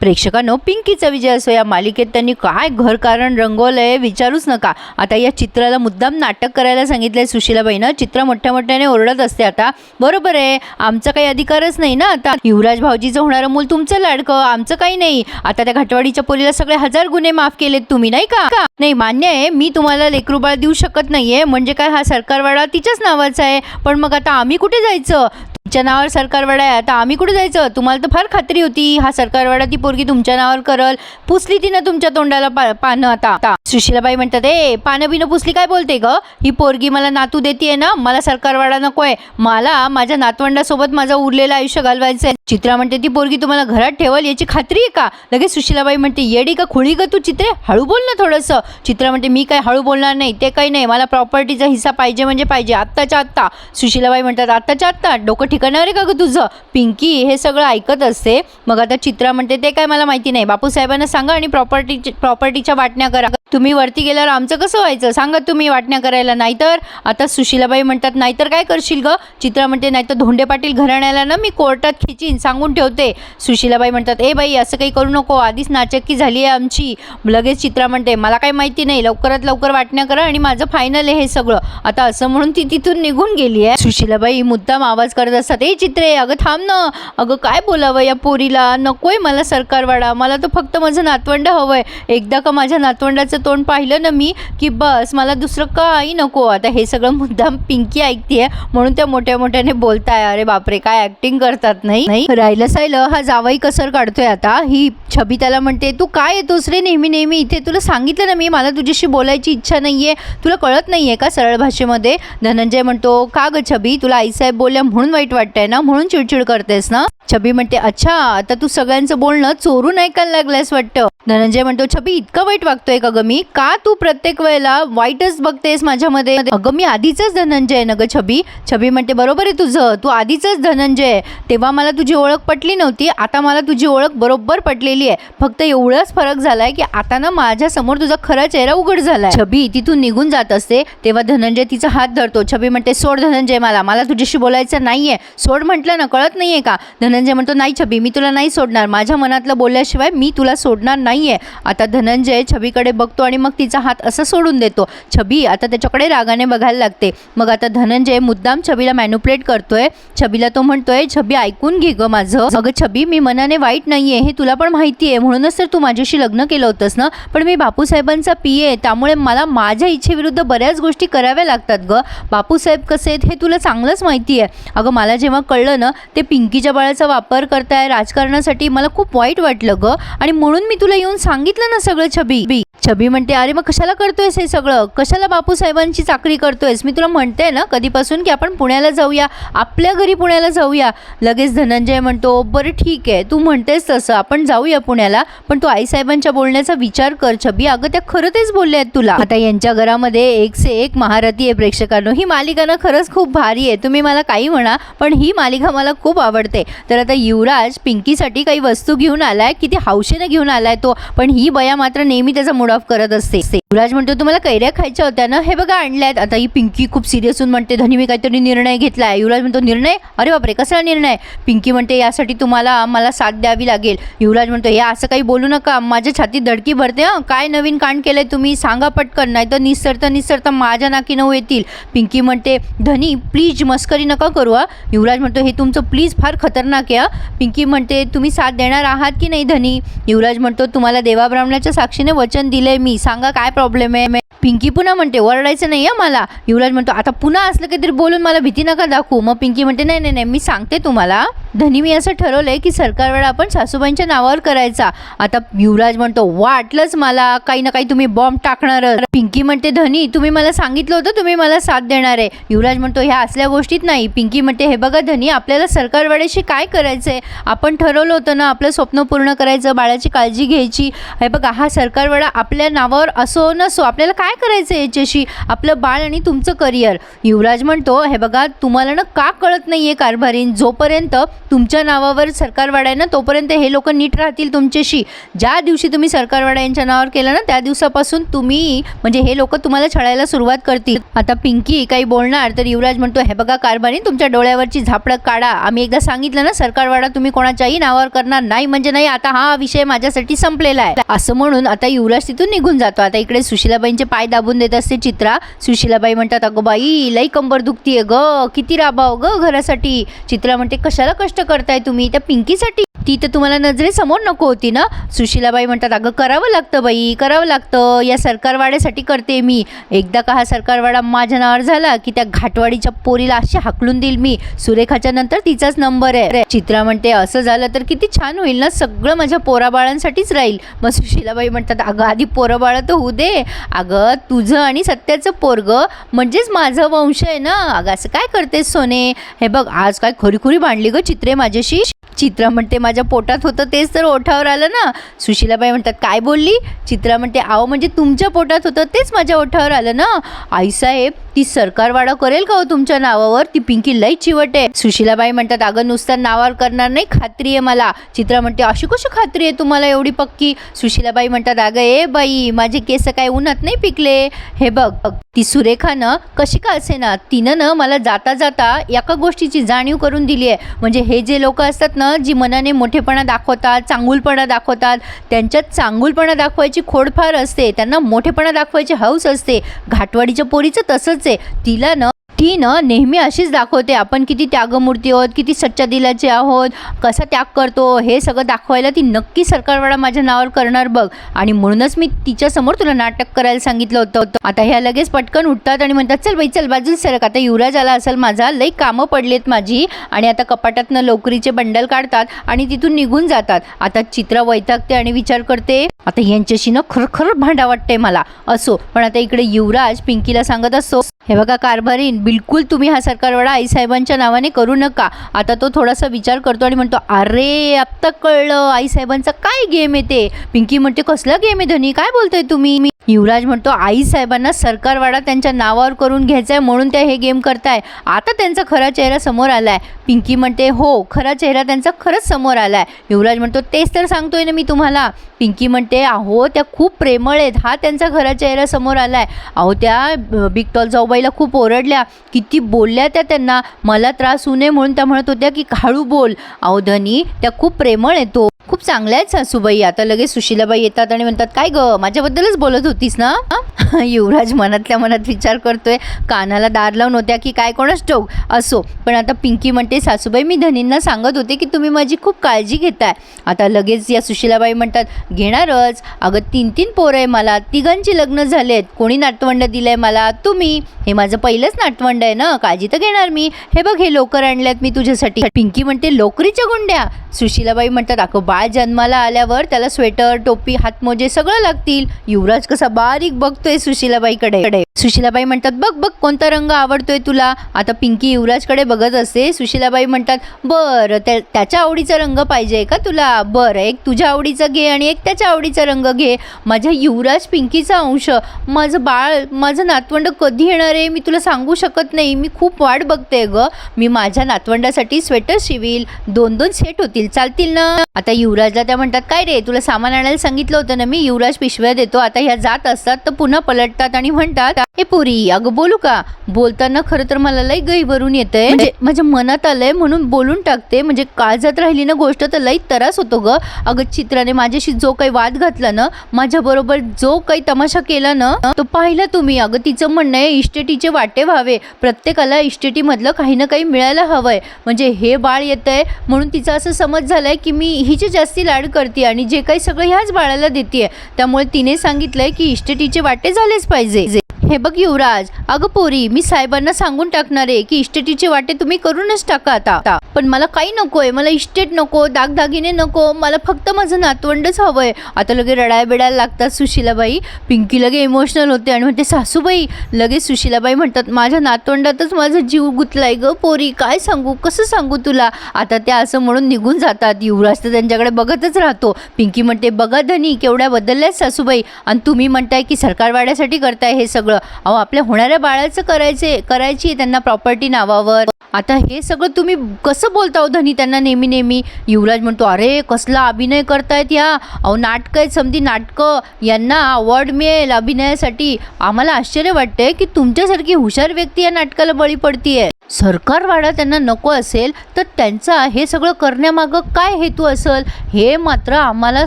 प्रेक्षकांनो पिंकीचा विजय असो या मालिकेत त्यांनी काय घरकारण रंगवलंय विचारूच नका. आता या चित्राला मुद्दाम नाटक करायला सांगितलंय सुशीलाबाईनं. चित्र मोठ्या मोठ्याने ओरडत असते आता. बरोबर आहे आमचा काही अधिकारच नाही ना आता. युवराज भाऊजीचं होणारं मूल तुमचं लाडकं आमचं काही नाही. आता त्या घाटवाडीच्या पोलीला सगळे हजार गुन्हे माफ केलेत तुम्ही नाही का का? नाही मान्य आहे मी तुम्हाला लेकरूबाळ देऊ शकत नाहीये. म्हणजे काय हा सरकारवाडा तिच्याच नावाचा आहे. पण मग आता आम्ही कुठे जायचं? तुमच्या नावावर सरकारवाडा आहे आता आम्ही कुठे जायचं? तुम्हाला तर फार खात्री होती. हा सरकारवाडा ती पोरगी तुमच्या नावावर करल. पुसली तिनं तुमच्या तोंडाला पा पानं आता. आता सुशीलाबाई म्हणतात ए पानं बिनं पुसली काय बोलते ग? ही पोरगी मला नातू देते ना? मला सरकारवाडा नको आहे मला माझ्या नातवंडासोबत माझं उरलेलं आयुष्य घालवायचं आहे चित्रा म्हणते ती पोरगी तुम्हाला घरात ठेवल? याची खात्री आहे का? लगेच सुशीलाबाई म्हणते येडी का खुळी ग तू चित्रे. हळू बोल ना थोडंसं. चित्रा म्हणते मी काय हळू बोलणार नाही. ते काही नाही. मला प्रॉपर्टीचा हिस्सा पाहिजे म्हणजे पाहिजे. आत्ताच्या आत्ता. सुशीलाबाई म्हणतात आत्ताच्या आत्ता? डोकं ठिकाणावर आहे का ग तुझं? पिंकी हे सगळं ऐकत असते. मग आता चित्रा म्हणते ते काय मला माहिती नाही. बापूसाहेबांना सांगा आणि प्रॉपर्टी प्रॉपर्टीच्या वाटण्या करा. तुम्ही वरती गेल्यावर आमचं कसं व्हायचं? सांगा तुम्ही वाटण्या करायला. नाहीतर आता सुशीलाबाई म्हणतात नाहीतर काय करशील ग? चित्रा म्हणते नाहीतर धोंडे पाटील घराण्याला ना मी कोर्टात खिचीन सांगून ठेवते. सुशीलाबाई म्हणतात ए बाई असं काही करू नको. आधीच नाचक्की झाली आहे आमची. लगेच चित्रा म्हणते मला काही माहिती नाही. लवकरात लवकर वाटण्या करा आणि माझं फायनल आहे हे सगळं. आता असं म्हणून ती तिथून निघून गेली आहे. सुशीलाबाई मुद्दाम आवाज करत असते ए चित्रे अगं थांब ना. अगं काय बोलावं या पोरीला? नकोय मला सरकारवाडा. मला तर फक्त माझं नातवंड हवंय. एकदा का माझ्या नातवंडाचं तोंड पाहिलं ना मी की बस मला दुसरं काही नको. आता हे सगळं मुद्दाम पिंकी ऐकतीये म्हणून त्या मोठ्या मोठ्याने बोलताय. अरे बापरे काय ऍक्टिंग करतात नाही? नाही? राहिलं सायलं हा जावाई कसर काढतोय आता. ही छबी त्याला म्हणते तू काय येतोस रे नेहमी नेहमी? इथे तुला सांगितलं ना मी मला तुझ्याशी बोलायची इच्छा नाहीये. तुला कळत नाहीये का सरळ भाषेमध्ये? धनंजय म्हणतो का ग छबी? तुला आईसाहेब बोलल्या म्हणून वाईट वाटतंय ना? म्हणून चिडचिड करतेस ना? छबी म्हणते अच्छा आता तू सगळ्यांचं बोलणं चोरून ऐकायला लागलंयस वाटतं. धनंजय म्हणतो छबी इतकं वाईट वागतोय का ग मी? का तू प्रत्येक वेळेला वाईटच बघतेस माझ्यामध्ये? अगं मी आधीच धनंजय न ना ग छबी. छबी म्हणते बरोबर आहे तुझं तू आधीच धनंजय तेव्हा मला तुझी ओळख पटली नव्हती आता मला तुझी ओळख बरोबर पटलेली आहे. फक्त एवढाच फरक झालाय की आता ना माझ्यासमोर तुझा खरा चेहरा उघड झालाय. छबी तिथून निघून जात असते तेव्हा धनंजय तिचा हात धरतो. छबी म्हणते सोड धनंजय मला मला तुझ्याशी बोलायचं नाहीये. सोड म्हटलं ना कळत नाही आहे का? धनंजय म्हणतो नाही छबी मी तुला नाही सोडणार. माझ्या मनातलं बोलल्याशिवाय मी तुला सोडणार नाही आहे आता धनंजय छबीकडे बघतो आणि मग तिचा हात असं सोडून देतो. छबी आता त्याच्याकडे रागाने बघायला लागते. मग आता धनंजय मुद्दाम छबीला मॅन्युप्लेट करतोय. छबीला तो म्हणतोय छबी ऐकून घे ग माझं. अगं छबी मी मनाने वाईट नाही आहे हे तुला पण माहिती आहे म्हणूनच तर तू माझ्याशी लग्न केलं होतंस ना. पण मी बापूसाहेबांचा पी आहे. त्यामुळे मला माझ्या इच्छेविरुद्ध बऱ्याच गोष्टी कराव्या लागतात ग. बापूसाहेब कसे आहेत हे तुला चांगलंच माहिती आहे अगं मला जेव्हा कळलं ना ते पिंकीच्या बाळाचा वापर करताय राजकारणासाठी मला खूप वाईट वाटलं ग. आणि म्हणून मी तुला येऊन सांगितलं ना सगळं छबी. बी छबी म्हणते अरे मग कशाला करतोयस हे सगळं? कशाला बापू साहेबांची चाकरी करतोयस? मी तुला म्हणते ना कधीपासून की आपण पुण्याला जाऊया. आपल्या घरी पुण्याला जाऊया. लगेच धनंजय म्हणतो बरं ठीक आहे. तू म्हणतेस तसं. आपण जाऊया पुण्याला. पण तू आईसाहेबांच्या बोलण्याचा विचार कर छबी. अगं त्या खरं तेच बोलले आहेत तुला. आता यांच्या घरामध्ये एक से एक महारथी आहे प्रेक्षकांनो. ही मालिका ना खरंच खूप भारी आहे. तुम्ही मला काही म्हणा पण पण ही मालिका मला खूप आवडते. तर आता युवराज पिंकीसाठी काही वस्तू घेऊन आलाय किती हौशेने घेऊन आलाय तो पण ही बया मात्र नेहमी त्याचा मूड ऑफ करत असते. युवराज म्हणतो तुम्हाला कैऱ्या खायच्या होत्या ना? हे बघा आणल्यात. आता ही पिंकी खूप सिरियस होऊन म्हणते धनी मी काहीतरी निर्णय घेतलाय. युवराज म्हणतो निर्णय? अरे बापरे कसला निर्णय? पिंकी म्हणते यासाठी तुम्हाला मला साथ द्यावी लागेल. युवराज म्हणतो हे असं काही बोलू नका माझ्या छातीत धडकी भरते हं. काय नवीन कांड केलंय तुम्ही? सांगा पटकन नाही तर निसरता निसरता माझ्या नाकी नऊ येतील. पिंकी म्हणते धनी प्लीज मस्करी नका करू हा. युवराज म्हणतो हे तुमचं प्लीज फार खतरनाक आहे पिंकी म्हणते तुम्ही साथ देणार आहात की नाही धनी? युवराज म्हणतो तुम्हाला देवाब्राह्मणाच्या साक्षीने वचन दिलंय मी. सांगा काय प्रॉब्लेम आहे? पिंकी पुन्हा म्हणते ओरडायचं नाही आहे मला. युवराज म्हणतो आता पुन्हा असलं काहीतरी बोलून मला भीती नका दाखवू. मग पिंकी म्हणते नाही नाही नाही मी सांगते तुम्हाला. धनी मी असं ठरवलंय की सरकारवेळा आपण सासूबाईंच्या नावावर करायचा. आता युवराज म्हणतो वाटलंच मला काही ना काही तुम्ही बॉम्ब टाकणार पिंकी म्हणते धनी तुम्ही मला सांगितलं होतं तुम्ही मला साथ देणार आहे. युवराज म्हणतो ह्या असल्या गोष्टीत नाही. पिंकी म्हणते हे बघा धनी आपल्याला सरकारवाड्याशी काय करायचंय? आपण ठरवलं होतं ना आपलं स्वप्न पूर्ण करायचं बाळाची काळजी घ्यायची. हे बघा हा सरकारवाडा आपल्या नावावर असो नसो आपल्याला काय काय करायचं याच्याशी? आपलं बाळ आणि तुमचं करिअर. युवराज म्हणतो हे बघा तुम्हाला ना का कळत नाही आहे कारभारीन जोपर्यंत तुमच्या नावावर सरकारवाडा आहे ना तोपर्यंत हे लोक नीट राहतील तुमच्याशी. ज्या दिवशी तुम्ही सरकारवाडा यांच्या नावावर केलं ना त्या दिवसापासून तुम्ही म्हणजे हे लोक तुम्हाला छळायला सुरुवात करतील. आता पिंकी काही बोलणार तर युवराज म्हणतो हे बघा कारभारीन तुमच्या डोळ्यावरची झापडं काढा. आम्ही एकदा सांगितलं ना सरकारवाडा तुम्ही कोणाच्याही नावावर करणार नाही म्हणजे नाही आता हा विषय माझ्यासाठी संपलेला आहे. असं म्हणून आता युवराज तिथून निघून जातो. आता इकडे सुशीलाबाईंचे पाय दाबून देत असते चित्रा. सुशिलाबाई म्हणतात अगं बाई लई कंबर दुखतीये ग. किती राबाव ग घरासाठी. चित्रा म्हणते कशाला कष्ट करताय तुम्ही? त्या पिंकीसाठी ती तर तुम्हाला नजरेसमोर नको होती ना? सुशीलाबाई म्हणतात अगं करावं लागतं बाई करावं लागतं. या सरकारवाड्यासाठी करते मी. एकदा का हा सरकारवाडा माझ्या नावावर झाला की त्या घाटवाडीच्या पोरीला अशी हाकलून देईल मी. सुरेखाच्या नंतर तिचाच नंबर आहे. चित्रा म्हणते असं झालं तर किती छान होईल ना? सगळं माझ्या पोराबाळांसाठीच राहील. मग सुशीलाबाई म्हणतात अगं आधी पोरबाळं तर होऊ दे. अगं तुझं आणि सत्याचं पोरग म्हणजेच माझं वंश आहे ना? अगं असं काय करतेस सोने? हे बघ आज काय खरीखुरी भांडली ग चित्रे माझ्याशी? चित्रा म्हणते माझ्या पोटात होतं तेच तर ओठावर आलं ना. सुशीलाबाई म्हणतात काय बोलली? चित्रा म्हणते आहो म्हणजे तुमच्या पोटात होतं तेच माझ्या ओठावर आलं ना. आईसाहेब ती सरकारवाडा करेल का हो तुमच्या नावावर? ती पिंकी लई चिवट आहे. सुशीलाबाई म्हणतात अगं नुसतं नावावर करणार नाही खात्री आहे मला. चित्रा म्हणते अशी कशी खात्री आहे तुम्हाला एवढी पक्की? सुशीलाबाई म्हणतात अगं ए बाई माझे केस काय उन्हात नाही पिकले? हे बघ बघ, ती सुरेखानं कशी का असे ना तिनं ना मला जाता जाता एका गोष्टीची जाणीव करून दिली आहे. म्हणजे हे जे लोक असतात ना जी मनाने मोठेपणा दाखवतात चांगुलपणा दाखवतात. त्यांच्यात चांगुलपणा दाखवायची खोडफार असते. त्यांना मोठेपणा दाखवायची हौस असते. घाटवाडीच्या पोरीचं तसंच आहे. तिला ना ती ना नेहमी अशीच दाखवते. आपण किती त्यागमूर्ती आहोत किती सच्च्या दिलाचे आहोत कसा त्याग करतो हे सगळं दाखवायला ती नक्की सरकारवाडा माझ्या नावावर करणार बघ. आणि म्हणूनच मी तिच्यासमोर तुला नाटक करायला सांगितलं होतं. आता ह्या लगेच पटकन उठतात आणि म्हणतात चल बाई चल बाजूला सरक. आता युवराज आला असेल माझा लई कामं पडलीत माझी. आणि आता कपाटातनं लोकरीचे बंडल काढतात आणि तिथून निघून जातात. आता चित्रा वैतागते आणि विचार करते आता यांच्याशी ना खरखर भांडा वाटते मला. असो पण आता इकडे युवराज पिंकीला सांगत असतो हे बघा कारभारीन बिलकुल तुम्ही हा सरकारवाडा आईसाहेबांच्या नावाने करू नका. आता तो थोडासा विचार करतो आणि म्हणतो अरे आत्ता कळलं आईसाहेबांचा काय गेम आहे ते? पिंकी म्हणते कसला गेम आहे धनी? काय बोलतोय तुम्ही? मी युवराज म्हणतो आई साहेबांना सरकारवाडा त्यांच्या नावावर करून घ्यायचा आहे म्हणून त्या हे गेम करताय. आता त्यांचा खरा चेहरा समोर आलाय. पिंकी म्हणते हो खरा चेहरा त्यांचा खरंच समोर आलाय. युवराज म्हणतो तेच तर सांगतोय ना मी तुम्हाला. पिंकी म्हणते अहो त्या खूप प्रेमळ आहेत. हा त्यांचा खरा चेहरा समोर आलाय. अहो त्या बिग टॉल जाऊबाईला खूप ओरडल्या. किती बोलल्या त्या त्यांना. मला त्रास होऊ नये म्हणून त्या म्हणत होत्या की हळू बोल. अहो धनी त्या खूप प्रेमळ आहे तो. खूप चांगल्या आहेत सासूबाई. आता लगेच सुशीलाबाई येतात आणि म्हणतात काय ग माझ्याबद्दलच बोलत होतीस ना? युवराज मनातल्या मनात विचार करतोय. कानाला दार लावून होत्या की काय कोणाच ठोक असो. पण आता पिंकी म्हणते सासूबाई मी धनींना सांगत होते की तुम्ही माझी खूप काळजी घेताय. आता लगेच या सुशीलाबाई म्हणतात घेणारच. अगं तीन तीन पोरं आहे मला. तिघांची लग्न झाले आहेत. कोणी नाटवंड दिलंय मला? तुम्ही? हे माझं पहिलंच नाटवंड आहे ना? काळजी तर घेणार मी. हे बघ हे लोकर आणल्यात मी तुझ्यासाठी. पिंकी म्हणते लोकरीच्या गुंड्या. सुशीलाबाई म्हणतात अगं बाळ जन्माला आल्यावर त्याला स्वेटर टोपी हातमोजे सगळं लागतील. युवराज कसा बारीक बघतोय सुशिलाबाईकडे. सुशिलाबाई म्हणतात बघ बघ कोणता रंग आवडतोय तुला. आता पिंकी युवराजकडे बघत असते. सुशिलाबाई म्हणतात बरं त्या त्याच्या आवडीचा रंग पाहिजे का तुला? बरं एक तुझ्या आवडीचा घे आणि एक त्याच्या आवडीचा रंग घे. माझ्या युवराज पिंकीचा अंश. माझं बाळ माझं नातवंड कधी येणार आहे? मी तुला सांगू शकत नाही. मी खूप वाट बघते ग. मी माझ्या नातवंडासाठी स्वेटर शिवील. दोन दोन सेट होतील. चालतील ना? आता युवराजला त्या म्हणतात काय रे तुला सामान आणायला सांगितलं होतं ना मी? युवराज पिशव्या देतो आता ह्या जात असतात तर पुन्हा पलटतात आणि म्हणतात हे पुरी अगं बोलू का? बोलताना खरं तर मला लई गैवरून येतंय. म्हणजे? माझ्या मनात आलंय म्हणून बोलून टाकते. म्हणजे काळजात राहिली ना गोष्ट तर लई त्रास होतो ग. अगं चित्राने माझ्याशी जो काही वाद घातला ना माझ्याबरोबर जो काही तमाशा केला ना तो पाहिला तुम्ही. अगं तिचं म्हणणं आहे इस्टेटीचे वाटे व्हावे. प्रत्येकाला इस्टेटीमधलं काही ना काही मिळायला हवंय. म्हणजे हे बाळ येतंय म्हणून तिचा असं समज झालाय की मी हिची जास्ती लाड करते आणि जे काही सगळं ह्याच बाळाला देते त्यामुळे तिने सांगितलंय की इष्टटीचे वाटे झालेच पाहिजे. हे बघ युवराज अगं पोरी मी साहेबांना सांगून टाकणार आहे की इष्टटीचे वाटे तुम्ही करूनच टाका आता. पण मला काही नको आहे मला इस्टेट नको दागदागिने नको मला फक्त माझं नातवंडच हवं आहे आता लगे रडाय बिडायला लागतात सुशीलाबाई. पिंकी लगे इमोशनल होते आणि म्हणते सासूबाई लगेच सुशीलाबाई म्हणतात माझ्या नातवंडातच माझा जीव गुतलाय ग पोरी काय सांगू कसं सांगू तुला? आता त्या असं म्हणून निघून जातात. युवराज तर त्यांच्याकडे बघतच राहतो. पिंकी म्हणते बघा धनी केवढ्या बदलल्यात सासूबाई. आणि तुम्ही म्हणताय की सरकार वाड्यासाठी करताय हे सगळं. अहो आपल्या होणाऱ्या बाळाचं करायचे करायची त्यांना प्रॉपर्टी नावावर. आता हे सगळं तुम्ही कसं बोलता हो धनी त्यांना नेहमी नेहमी. युवराज म्हणतो अरे कसला अभिनय करतायत या. अहो नाटकं आहेत समधी नाटकं. यांना अवॉर्ड मिळेल अभिनयासाठी. आम्हाला आश्चर्य वाटते की तुमच्यासारखी हुशार व्यक्ती या नाटकाला बळी पडतीये. सरकारवाडा त्यांना नको असेल तर त्यांचा हे सगळं करण्यामागं काय हेतू असेल हे मात्र आम्हाला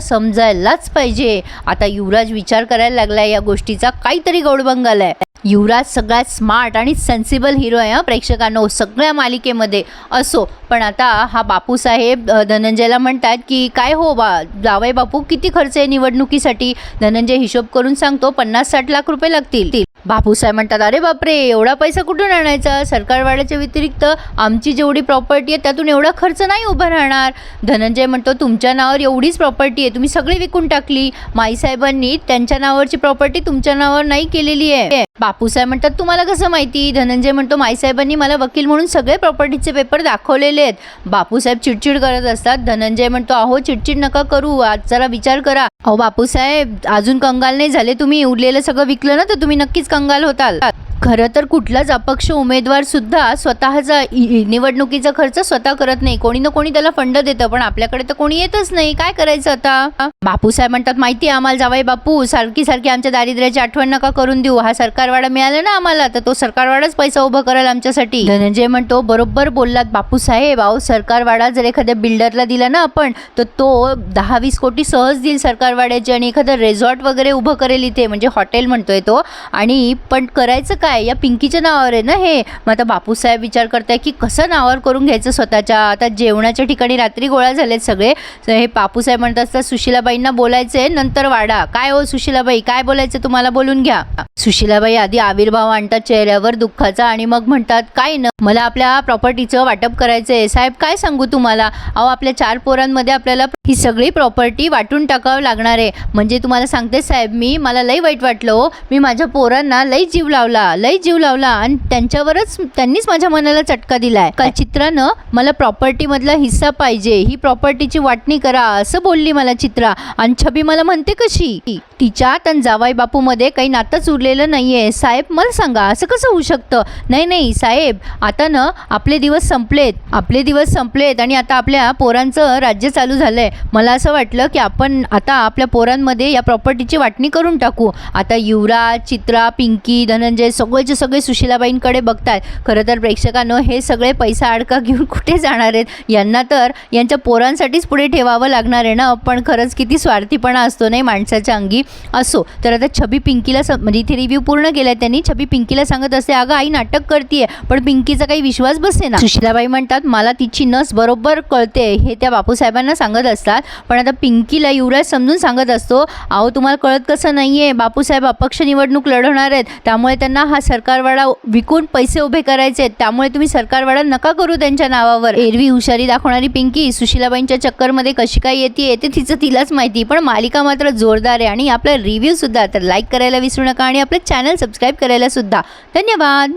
समजायलाच पाहिजे. आता युवराज विचार करायला लागलाय या गोष्टीचा काहीतरी गौडबंग आलाय युवराज सगळ्यात स्मार्ट आणि सेन्सिबल हिरो आहे प्रेक्षकांनो सगळ्या मालिकेमध्ये असो. पण आता हा बापूसाहेब धनंजयला म्हणतात की काय हो बा जावई बापू किती खर्च आहे निवडणुकीसाठी? धनंजय हिशोब करून सांगतो पन्नास साठ लाख रुपये लागतील. बापूसाहेब म्हणतात अरे बापरे एवढा पैसा कुठून आणायचा? सरकारवाड्याच्या व्यतिरिक्त आमची जेवढी प्रॉपर्टी आहे त्यातून एवढा खर्च नाही उभा राहणार. धनंजय म्हणतो तुमच्या नावावर एवढीच प्रॉपर्टी आहे तुम्ही सगळी विकून टाकली. माईसाहेबांनी त्यांच्या नावावरची प्रॉपर्टी तुमच्या नावावर नाही केलेली आहे. बापूसाहेब म्हणतात तुम्हाला कसं माहिती? धनंजय म्हणतो माईसाहेबांनी मला वकील म्हणून सगळे प्रॉपर्टीचे पेपर दाखवलेले आहेत. बापूसाहेब चिडचिड करत असतात. धनंजय म्हणतो अहो चिडचिड नका करू. आज जरा विचार करा. अहो बापूसाहेब अजून कंगाल नाही झाले. तुम्ही उरलेलं सगळं विकलं ना तर तुम्ही नक्कीच कंगाल होताल. खरं तर कुठलाच अपक्ष उमेदवार सुद्धा स्वतःचा निवडणुकीचा खर्च स्वतः करत नाही. कोणी ना कोणी त्याला फंड देतं पण आपल्याकडे तर कोणी येतच नाही. काय करायचं आता? बापूसाहेब म्हणतात माहिती आहे आम्हाला जावाई बापू सारखी सारखी आमच्या दारिद्र्याची आठवण नका करून देऊ. हा सरकारवाडा मिळाला ना आम्हाला तर तो सरकारवाडाच पैसा उभा करेल आमच्यासाठी. धनंजय म्हणतो बरोबर बोललात बापू साहेब. अहो सरकारवाडा जर एखाद्या बिल्डरला दिला ना आपण तर तो दहा वीस कोटी सहज देईल सरकारवाड्याची आणि एखादं रेझॉर्ट वगैरे उभं करेल इथे. म्हणजे हॉटेल म्हणतोय तो. आणि पण करायचं काय? या पिंकीच्या नावावर आहे ना हे? मग आता बापूसाहेब विचार करताय की कसं नावावर करून घ्यायचं स्वतःच्या? आता जेवणाच्या ठिकाणी रात्री गोळा झालेत सगळे. तर हे बापूसाहेब म्हणत असतात सुशिलाबाईंना बोलायचंय नंतर वाडा. काय हो सुशिलाबाई? काय बोलायचं तुम्हाला? बोलून घ्या. सुशिलाबाई आधी आविर्भाव आणतात चेहऱ्यावर दुःखाचा आणि मग म्हणतात काय न मला आपल्या प्रॉपर्टीचं वाटप करायचंय. साहेब काय सांगू तुम्हाला? अहो आपल्या चार पोरांमध्ये आपल्याला ही सगळी प्रॉपर्टी वाटून टाकावं लागणार आहे. म्हणजे तुम्हाला सांगते साहेब मी मला लई वाईट वाटलं हो. मी माझ्या पोरांना लई जीव लावला. लई जीव लावला आणि त्यांच्यावरच त्यांनीच माझ्या मनाला चटका दिलाय. काल चित्रानं मला प्रॉपर्टीमधला हिस्सा पाहिजे ही प्रॉपर्टीची वाटणी करा असं बोलली मला चित्रा. आणि छबी मला म्हणते कशी? तिच्यात आणि जावाई बापूमध्ये काही नातंच उरलेलं नाहीये. साहेब मला सांगा असं कसं होऊ शकतं? नाही नाही साहेब आता ना आपले दिवस संपलेत. आपले दिवस संपलेत आणि आता आपल्या पोरांचं राज्य चालू झालंय. मला असं वाटलं की आपण आता आपल्या पोरांमध्ये या प्रॉपर्टीची वाटणी करून टाकू. आता युवराज चित्रा पिंकी धनंजय सगळेचे सगळे सुशिलाबाईंकडे बघतात खरं तर प्रेक्षकांनो हे सगळे पैसा अडका घेऊन कुठे जाणार आहेत? यांना तर यांच्या पोरांसाठीच पुढे ठेवावं लागणार आहे ना? पण खरंच किती स्वार्थीपणा असतो नाही माणसाच्या अंगी? असो. तर आता छबी पिंकीला स म्हणजे इथे रिव्ह्यू पूर्ण केला त्यांनी. छबी पिंकीला सांगत असते अगं आई नाटक करतीये पण पिंकीचा काही विश्वास बसते ना? सुशिलाबाई म्हणतात मला तिची नस बरोबर कळते हे त्या बापूसाहेबांना सांगत असतात. पण आता पिंकीला युवराज समजून सांगत असतो अहो तुम्हाला कळत कसं नाही आहे बापूसाहेब अपक्ष निवडणूक लढवणार आहेत. त्यामुळे त्यांना हा सरकारवाडा विकून पैसे उभे करायचे आहेत त्यामुळे तुम्ही सरकारवाडा नका करू त्यांच्या नावावर. एरवी हुशारी दाखवणारी पिंकी सुशिलाबाईंच्या चक्करमध्ये कशी काय येते ते तिचं तिलाच माहिती. पण मालिका मात्र जोरदार आहे आणि आपला रिव्ह्यू सुद्धा. तर लाईक करायला विसरू नका आणि आपलं चॅनल सबस्क्राईब करायला सुद्धा. धन्यवाद!